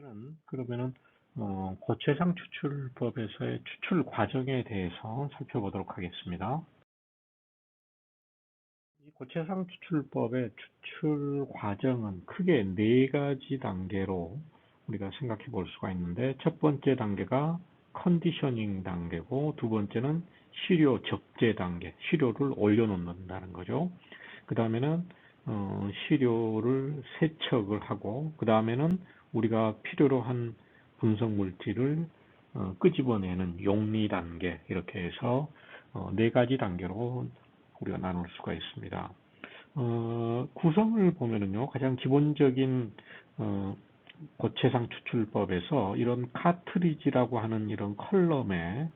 번째는 그러면은 어, 고체상 추출법에서의 추출 과정에 대해서 살펴보도록 하겠습니다. 이 고체상 추출법의 추출 과정은 크게 네 가지 단계로 우리가 생각해 볼 수가 있는데 첫 번째 단계가 컨디셔닝 단계고 두 번째는 시료 적재 단계, 시료를 올려놓는다는 거죠. 그 다음에는 어, 시료를 세척을 하고 그 다음에는 우리가 필요로 한 분석 물질을 어, 끄집어내는 용리 단계 이렇게 해서 어, 네 가지 단계로 우리가 나눌 수가 있습니다. 어, 구성을 보면은요 가장 기본적인 어, 고체상 추출법에서 이런 카트리지라고 하는 이런 컬럼에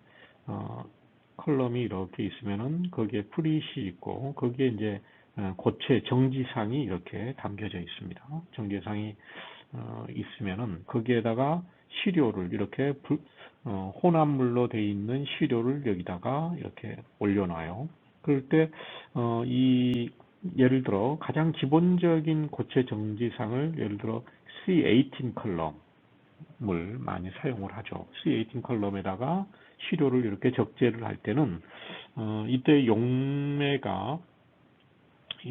어, 컬럼이 이렇게 있으면은 거기에 프릿이 있고 거기에 이제 어, 고체 정지상이 이렇게 담겨져 있습니다. 정지상이 어, 있으면은 거기에다가 시료를 이렇게 불, 어, 혼합물로 되어 있는 시료를 여기다가 이렇게 올려놔요. 그럴 때, 어, 이, 예를 들어, 가장 기본적인 고체 정지상을 예를 들어 C18 컬럼을 많이 사용을 하죠. C18 컬럼에다가 시료를 이렇게 적재를 할 때는, 어, 이때 용매가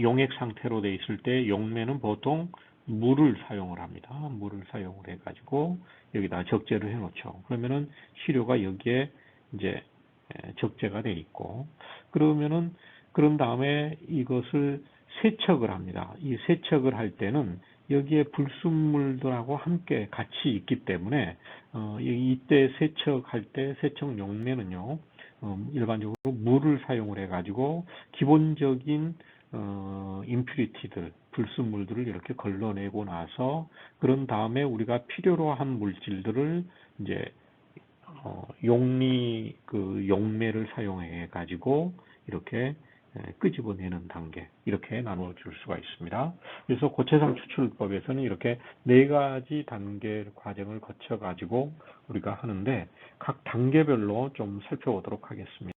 용액 상태로 돼 있을 때 용매는 보통 물을 사용을 합니다. 물을 사용을 해가지고 여기다 적재를 해놓죠. 그러면은 시료가 여기에 이제 적재가 돼 있고 그러면은 그런 다음에 이것을 세척을 합니다. 이 세척을 할 때는 여기에 불순물들하고 함께 같이 있기 때문에 어, 이때 세척할 때 세척 용매는요 어, 일반적으로 물을 사용을 해가지고 기본적인 어, 임퓨리티들, 불순물들을 이렇게 걸러내고 나서 그런 다음에 우리가 필요로 한 물질들을 이제 어, 용리 그 용매를 사용해 가지고 이렇게 끄집어내는 단계 이렇게 나누어 줄 수가 있습니다. 그래서 고체상 추출법에서는 이렇게 네 가지 단계 과정을 거쳐 가지고 우리가 하는데 각 단계별로 좀 살펴보도록 하겠습니다.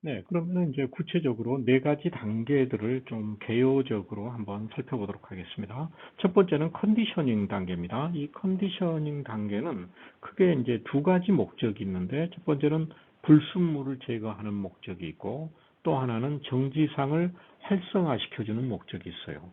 네, 그러면 이제 구체적으로 네 가지 단계들을 좀 개요적으로 한번 살펴보도록 하겠습니다. 첫 번째는 컨디셔닝 단계입니다. 이 컨디셔닝 단계는 크게 이제 두 가지 목적이 있는데 첫 번째는 불순물을 제거하는 목적이 있고 또 하나는 정지상을 활성화시켜주는 목적이 있어요.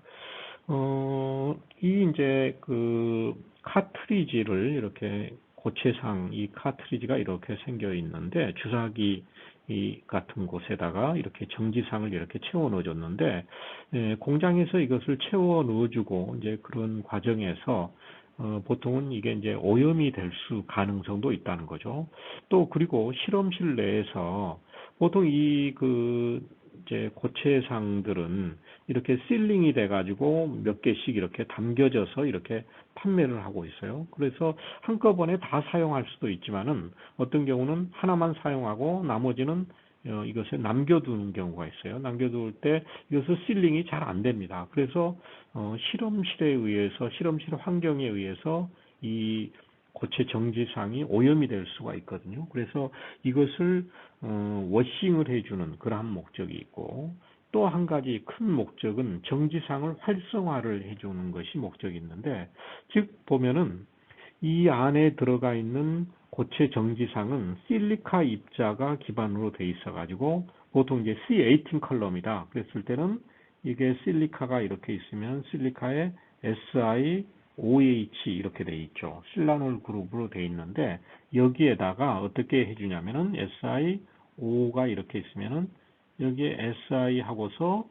어, 이 이제 그 카트리지를 이렇게 고체상 이 카트리지가 이렇게 생겨 있는데 주사기 이 같은 곳에다가 이렇게 정지상을 이렇게 채워 넣어줬는데 예, 공장에서 이것을 채워 넣어주고 이제 그런 과정에서 어, 보통은 이게 이제 오염이 될 수 가능성도 있다는 거죠. 또 그리고 실험실 내에서 보통 이그 이제 고체상들은 이렇게 실링이 돼가지고 몇 개씩 이렇게 담겨져서 이렇게 판매를 하고 있어요. 그래서 한꺼번에 다 사용할 수도 있지만은 어떤 경우는 하나만 사용하고 나머지는 어, 이것을 남겨두는 경우가 있어요. 남겨둘 때 이것을 실링이 잘 안 됩니다. 그래서 어, 실험실에 의해서 실험실 환경에 의해서 이 고체 정지상이 오염이 될 수가 있거든요. 그래서 이것을 어, 워싱을 해주는 그러한 목적이 있고 또 한 가지 큰 목적은 정지상을 활성화를 해주는 것이 목적이 있는데 즉 보면은 이 안에 들어가 있는 고체 정지상은 실리카 입자가 기반으로 돼 있어 가지고 보통 이제 C18 컬럼이다 그랬을 때는 이게 실리카가 이렇게 있으면 실리카에 SI OH 이렇게 돼 있죠. 실라놀 그룹으로 돼 있는데 여기에다가 어떻게 해주냐면은 SiO가 이렇게 있으면은 여기에 Si 하고서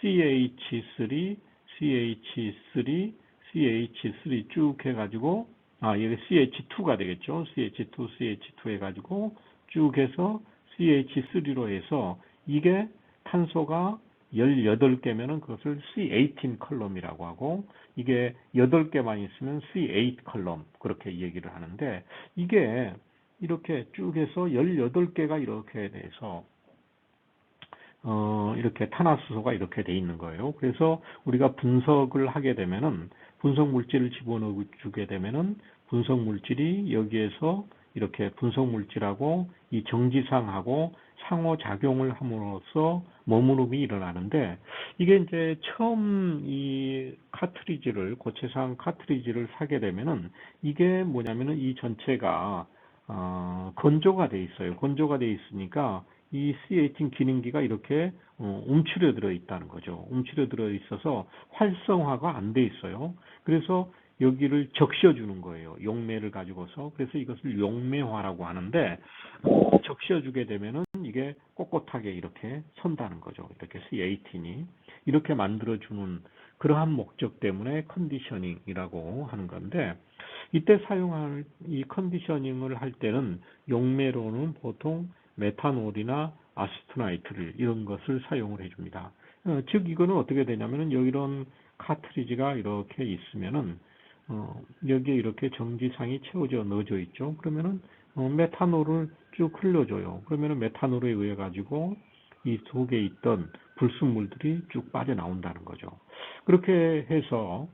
CH3, CH3, CH3 쭉 해가지고 아 여기 CH2가 되겠죠. CH2, CH2 해가지고 쭉 해서 CH3로 해서 이게 탄소가 18개면은 그것을 C18 컬럼이라고 하고 이게 8개만 있으면 C8 컬럼 그렇게 얘기를 하는데 이게 이렇게 쭉 해서 18개가 이렇게 돼서 어, 이렇게 탄화수소가 이렇게 돼 있는 거예요. 그래서 우리가 분석을 하게 되면은 분석 물질을 집어넣어 주게 되면은 분석 물질이 여기에서 이렇게 분석 물질하고 이 정지상하고 상호작용을 함으로써 머무름이 일어나는데 이게 이제 처음 이 카트리지를 고체상 카트리지를 사게 되면은 이게 뭐냐면은 이 전체가 어, 건조가 돼 있어요. 건조가 돼 있으니까 이 C18 기능기가 이렇게 어, 움츠려 들어 있다는 거죠. 움츠려 들어 있어서 활성화가 안 돼 있어요. 그래서 여기를 적셔 주는 거예요. 용매를 가지고서. 그래서 이것을 용매화라고 하는데 어, 적셔 주게 되면은 이게 꼿꼿하게 이렇게 선다는 거죠. 이렇게 C18이 이렇게 만들어 주는 그러한 목적 때문에 컨디셔닝이라고 하는 건데 이때 사용할 이 컨디셔닝을 할 때는 용매로는 보통 메탄올이나 아스트나이트를 이런 것을 사용을 해줍니다. 어, 즉 이거는 어떻게 되냐면은 이런 카트리지가 이렇게 있으면은 어, 여기에 이렇게 정지상이 채워져 넣어져 있죠. 그러면은 어, 메탄올을 쭉 흘려줘요. 그러면은 메탄올에 의해 가지고 이 속에 있던 불순물들이 쭉 빠져나온다는 거죠. 그렇게 해서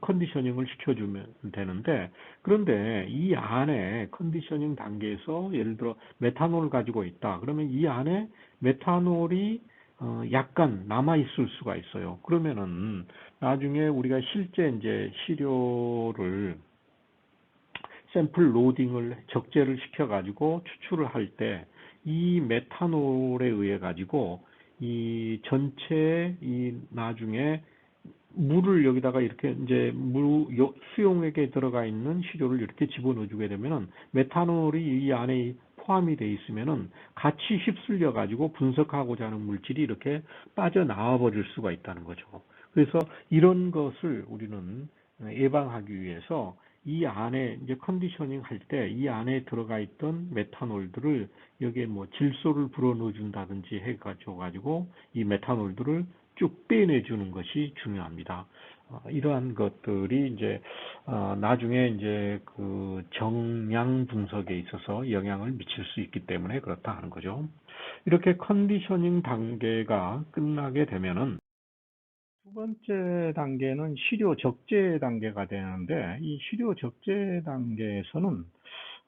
컨디셔닝을 시켜주면 되는데 그런데 이 안에 컨디셔닝 단계에서 예를 들어 메탄올을 가지고 있다. 그러면 이 안에 메탄올이 어, 약간 남아 있을 수가 있어요. 그러면은 나중에 우리가 실제 이제 시료를 샘플 로딩을 적재를 시켜 가지고 추출을 할 때 이 메탄올에 의해 가지고 이 전체 이 나중에 물을 여기다가 이렇게 이제 물 수용액에 들어가 있는 시료를 이렇게 집어넣어 주게 되면은 메탄올이 이 안에 포함이 돼 있으면은 같이 휩쓸려 가지고 분석하고자 하는 물질이 이렇게 빠져나와 버릴 수가 있다는 거죠. 그래서 이런 것을 우리는 예방하기 위해서 이 안에 이제 컨디셔닝 할 때 이 안에 들어가 있던 메탄올들을 여기에 뭐 질소를 불어 넣어 준다든지 해 가지고 가지고 이 메탄올들을 쭉 빼내 주는 것이 중요합니다. 어, 이러한 것들이 이제 어, 나중에 이제 그 정량 분석에 있어서 영향을 미칠 수 있기 때문에 그렇다 하는 거죠. 이렇게 컨디셔닝 단계가 끝나게 되면은 두 번째 단계는 시료 적재 단계가 되는데 이 시료 적재 단계에서는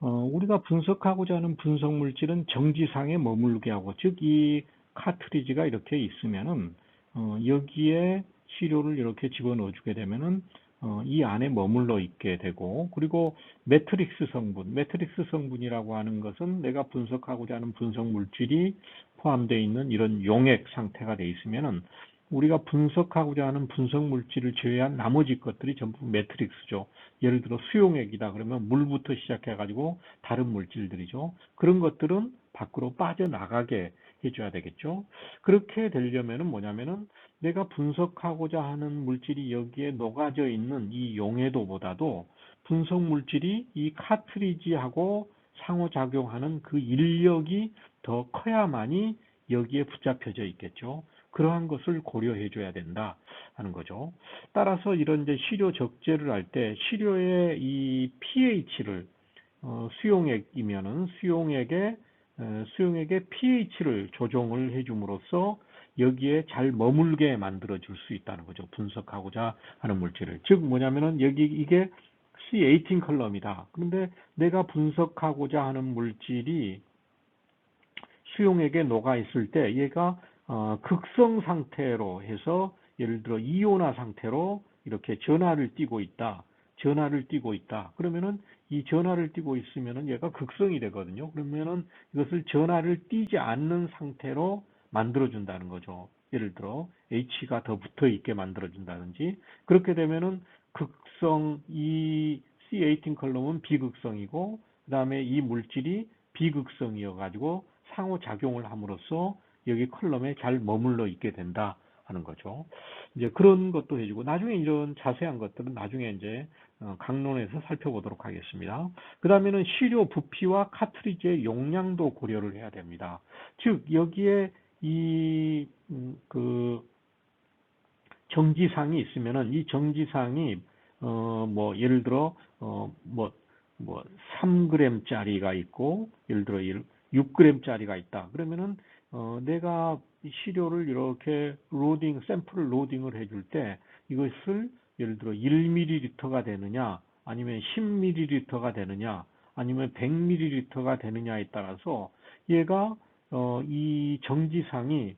어, 우리가 분석하고자 하는 분석 물질은 정지상에 머물게 하고 즉 이 카트리지가 이렇게 있으면은 어, 여기에 시료를 이렇게 집어넣어 주게 되면은 어, 이 안에 머물러 있게 되고 그리고 매트릭스 성분, 매트릭스 성분이라고 하는 것은 내가 분석하고자 하는 분석 물질이 포함되어 있는 이런 용액 상태가 돼 있으면은 우리가 분석하고자 하는 분석 물질을 제외한 나머지 것들이 전부 매트릭스죠. 예를 들어 수용액이다 그러면 물부터 시작해 가지고 다른 물질들이죠. 그런 것들은 밖으로 빠져나가게 해줘야 되겠죠. 그렇게 되려면은 뭐냐면은 내가 분석하고자 하는 물질이 여기에 녹아져 있는 이 용해도보다도 분석 물질이 이 카트리지하고 상호작용하는 그 인력이 더 커야만이 여기에 붙잡혀져 있겠죠. 그러한 것을 고려해 줘야 된다 하는 거죠. 따라서 이런 이제 시료 적재를 할 때 시료의 이 pH를 어, 수용액이면은 수용액의 수용액의 pH를 조정을 해줌으로써 여기에 잘 머물게 만들어 줄 수 있다는 거죠. 분석하고자 하는 물질을. 즉 뭐냐면은 여기 이게 C18 컬럼이다. 그런데 내가 분석하고자 하는 물질이 수용액에 녹아 있을 때 얘가 어, 극성 상태로 해서 예를 들어 이온화 상태로 이렇게 전하를 띠고 있다. 전하를 띠고 있다. 그러면은 이 전하를 띠고 있으면은 얘가 극성이 되거든요. 그러면은 이것을 전하를 띠지 않는 상태로 만들어 준다는 거죠. 예를 들어 H가 더 붙어 있게 만들어 준다든지 그렇게 되면은 극성 이 C18 컬럼은 비극성이고 그 다음에 이 물질이 비극성이어 가지고 상호 작용을 함으로써 여기 컬럼에 잘 머물러 있게 된다 하는 거죠. 이제 그런 것도 해주고 나중에 이런 자세한 것들은 나중에 이제 어, 강론에서 살펴보도록 하겠습니다. 그 다음에는 시료 부피와 카트리지의 용량도 고려를 해야 됩니다. 즉 여기에 이그 음, 정지상이 있으면은 이 정지상이 어 뭐 예를 들어 어뭐뭐 뭐 3g짜리가 있고 예를 들어 6g짜리가 있다. 그러면은 어 내가 시료를 이렇게 로딩 샘플을 로딩을 해줄 때 이것을 예를 들어 1ml가 되느냐 아니면 10ml가 되느냐 아니면 100ml가 되느냐에 따라서 얘가 어, 이 정지상이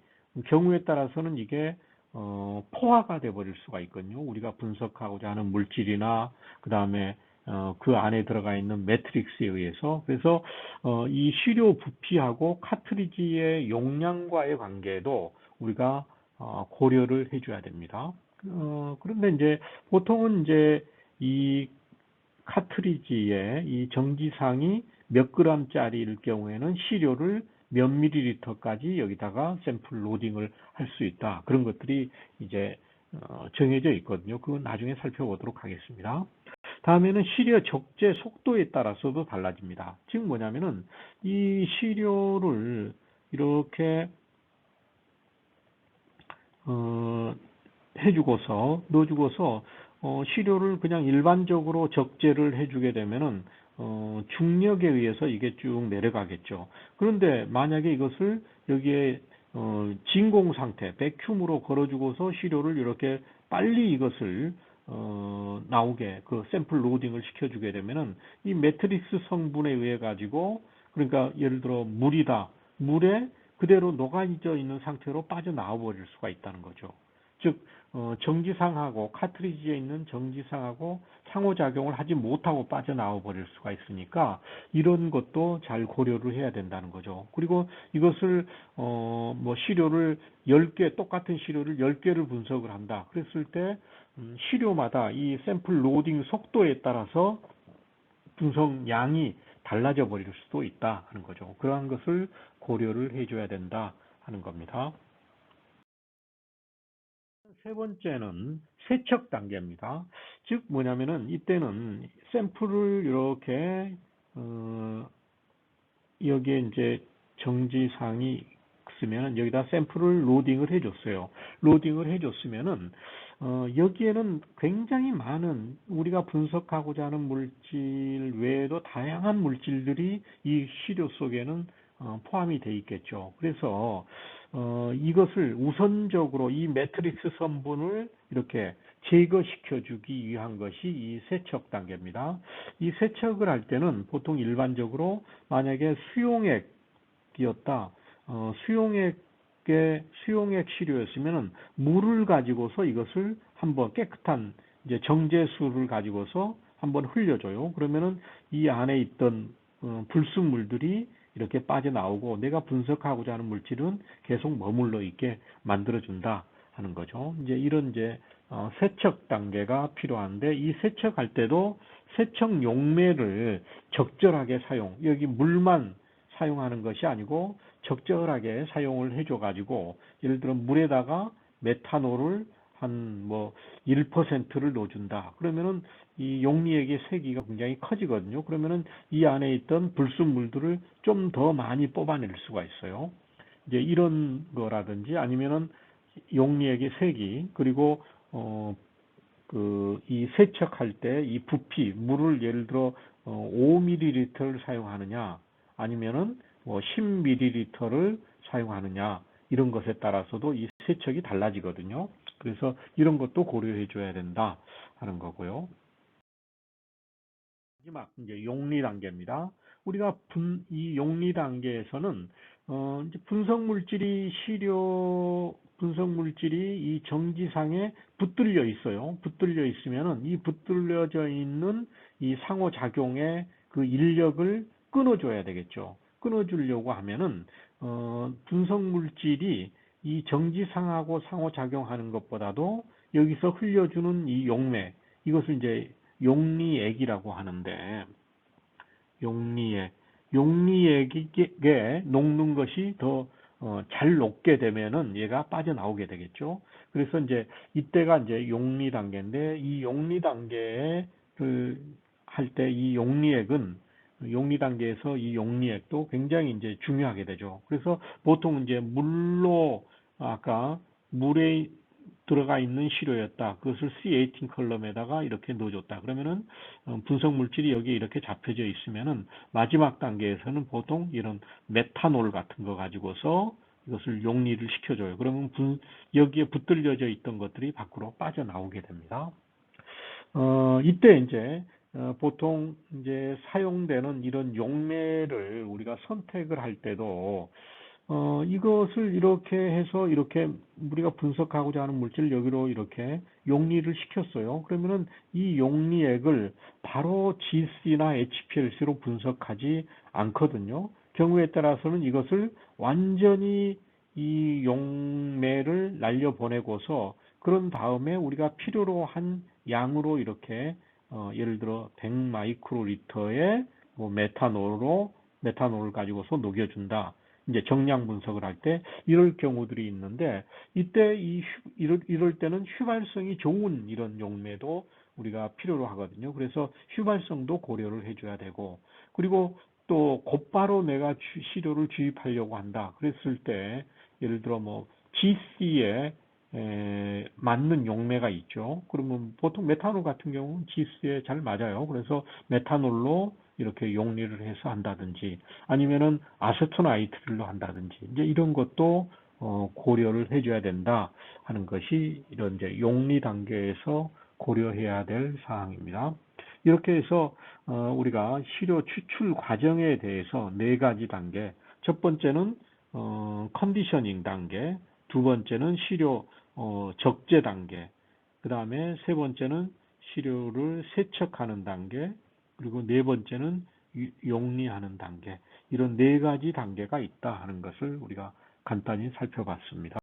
경우에 따라서는 이게 어, 포화가 돼 버릴 수가 있거든요. 우리가 분석하고자 하는 물질이나 그 다음에 어, 그 안에 들어가 있는 매트릭스에 의해서 그래서 어, 이 시료 부피하고 카트리지의 용량과의 관계도 우리가 어, 고려를 해줘야 됩니다. 어, 그런데 이제 보통은 이제 이 카트리지의 이 정지상이 몇 그램짜리일 경우에는 시료를 몇 밀리리터까지 여기다가 샘플 로딩을 할 수 있다. 그런 것들이 이제 어, 정해져 있거든요. 그건 나중에 살펴보도록 하겠습니다. 다음에는 시료 적재 속도에 따라서도 달라집니다. 즉 뭐냐면은 이 시료를 이렇게 어, 해주고서 넣어주고서 어, 시료를 그냥 일반적으로 적재를 해주게 되면은 어, 중력에 의해서 이게 쭉 내려가겠죠. 그런데 만약에 이것을 여기에 어, 진공 상태, 백큐으로 걸어주고서 시료를 이렇게 빨리 이것을 어, 나오게 그 샘플 로딩을 시켜주게 되면은 이 매트릭스 성분에 의해 가지고 그러니까 예를 들어 물이다. 물에 그대로 녹아져 있는 상태로 빠져나와 버릴 수가 있다는 거죠. 즉 어, 정지상하고 카트리지에 있는 정지상하고 상호작용을 하지 못하고 빠져나와 버릴 수가 있으니까 이런 것도 잘 고려를 해야 된다는 거죠. 그리고 이것을 어, 뭐 시료를 10개 똑같은 시료를 10개를 분석을 한다. 그랬을 때 음, 시료마다 이 샘플 로딩 속도에 따라서 분석량이 달라져 버릴 수도 있다 하는 거죠. 그러한 것을 고려를 해줘야 된다 하는 겁니다. 세 번째는 세척 단계입니다. 즉 뭐냐면은 이때는 샘플을 이렇게 어 여기에 이제 정지상이 있으면 여기다 샘플을 로딩을 해줬어요. 로딩을 해줬으면은 어 여기에는 굉장히 많은 우리가 분석하고자 하는 물질 외에도 다양한 물질들이 이 시료 속에는 어 포함이 돼 있겠죠. 그래서 어, 이것을 우선적으로 이 매트릭스 성분을 이렇게 제거시켜 주기 위한 것이 이 세척 단계입니다. 이 세척을 할 때는 보통 일반적으로 만약에 수용액이었다. 어, 수용액 의 수용액 시료였으면은 물을 가지고서 이것을 한번 깨끗한 이제 정제수를 가지고서 한번 흘려줘요. 그러면은 이 안에 있던 어, 불순물들이 이렇게 빠져나오고 내가 분석하고자 하는 물질은 계속 머물러 있게 만들어준다 하는 거죠. 이제 이런 이제 어, 세척 단계가 필요한데 이 세척할 때도 세척 용매를 적절하게 사용, 여기 물만 사용하는 것이 아니고 적절하게 사용을 해줘 가지고 예를 들어 물에다가 메탄올을 한 뭐 1%를 넣어준다. 그러면은 이 용리액의 세기가 굉장히 커지거든요. 그러면은 이 안에 있던 불순물들을 좀 더 많이 뽑아낼 수가 있어요. 이제 이런 거라든지 아니면은 용리액의 세기 그리고 어 그 이 세척할 때 이 부피 물을 예를 들어 어 5ml를 사용하느냐 아니면은 뭐 10ml를 사용하느냐 이런 것에 따라서도 이 세척이 달라지거든요. 그래서 이런 것도 고려해 줘야 된다 하는 거고요. 마지막 이제 용리 단계입니다. 우리가 분, 이 용리 단계에서는 어, 이제 분석 물질이 시료 분석 물질이 이 정지상에 붙들려 있어요. 붙들려 있으면은 이 붙들려져 있는 이 상호 작용의 그 인력을 끊어줘야 되겠죠. 끊어주려고 하면은 어, 분석 물질이 이 정지상하고 상호작용하는 것보다도 여기서 흘려주는 이 용매, 이것을 이제 용리액이라고 하는데, 용리액, 용리액에 녹는 것이 더잘 어, 녹게 되면은 얘가 빠져나오게 되겠죠. 그래서 이제 이때가 이제 용리 단계인데 이 용리 단계에 그 할 때 이 용리액은 용리 단계에서 이 용리액도 굉장히 이제 중요하게 되죠. 그래서 보통 이제 물로 아까 물에 들어가 있는 시료였다. 그것을 C18 컬럼에다가 이렇게 넣어줬다. 그러면은 어, 분석 물질이 여기에 이렇게 잡혀져 있으면은 마지막 단계에서는 보통 이런 메탄올 같은 거 가지고서 이것을 용리를 시켜줘요. 그러면 분, 여기에 붙들려져 있던 것들이 밖으로 빠져나오게 됩니다. 어, 이때 이제 어, 보통 이제 사용되는 이런 용매를 우리가 선택을 할 때도 어, 이것을 이렇게 해서 이렇게 우리가 분석하고자 하는 물질을 여기로 이렇게 용리를 시켰어요. 그러면은 이 용리액을 바로 GC나 HPLC로 분석하지 않거든요. 경우에 따라서는 이것을 완전히 이 용매를 날려보내고서 그런 다음에 우리가 필요로 한 양으로 이렇게 어, 예를 들어 100 마이크로리터의 뭐 메탄올로 메탄올을 가지고서 녹여준다. 이제 정량 분석을 할 때 이럴 경우들이 있는데 이때 이 휴- 이럴, 이럴 때는 휘발성이 좋은 이런 용매도 우리가 필요로 하거든요. 그래서 휘발성도 고려를 해줘야 되고 그리고 또 곧바로 내가 주- 시료를 주입하려고 한다. 그랬을 때 예를 들어 뭐 GC에 에, 맞는 용매가 있죠. 그러면 보통 메탄올 같은 경우는 GC에 잘 맞아요. 그래서 메탄올로 이렇게 용리를 해서 한다든지 아니면은 아세토나이트를로 한다든지 이제 이런 것도 어, 고려를 해줘야 된다 하는 것이 이런 이제 용리 단계에서 고려해야 될 사항입니다. 이렇게 해서 어, 우리가 시료 추출 과정에 대해서 네 가지 단계. 첫 번째는 어, 컨디셔닝 단계, 두 번째는 시료 어, 적재 단계, 그 다음에 세 번째는 시료를 세척하는 단계, 그리고 네 번째는 유- 용리하는 단계. 이런 네 가지 단계가 있다 하는 것을 우리가 간단히 살펴봤습니다.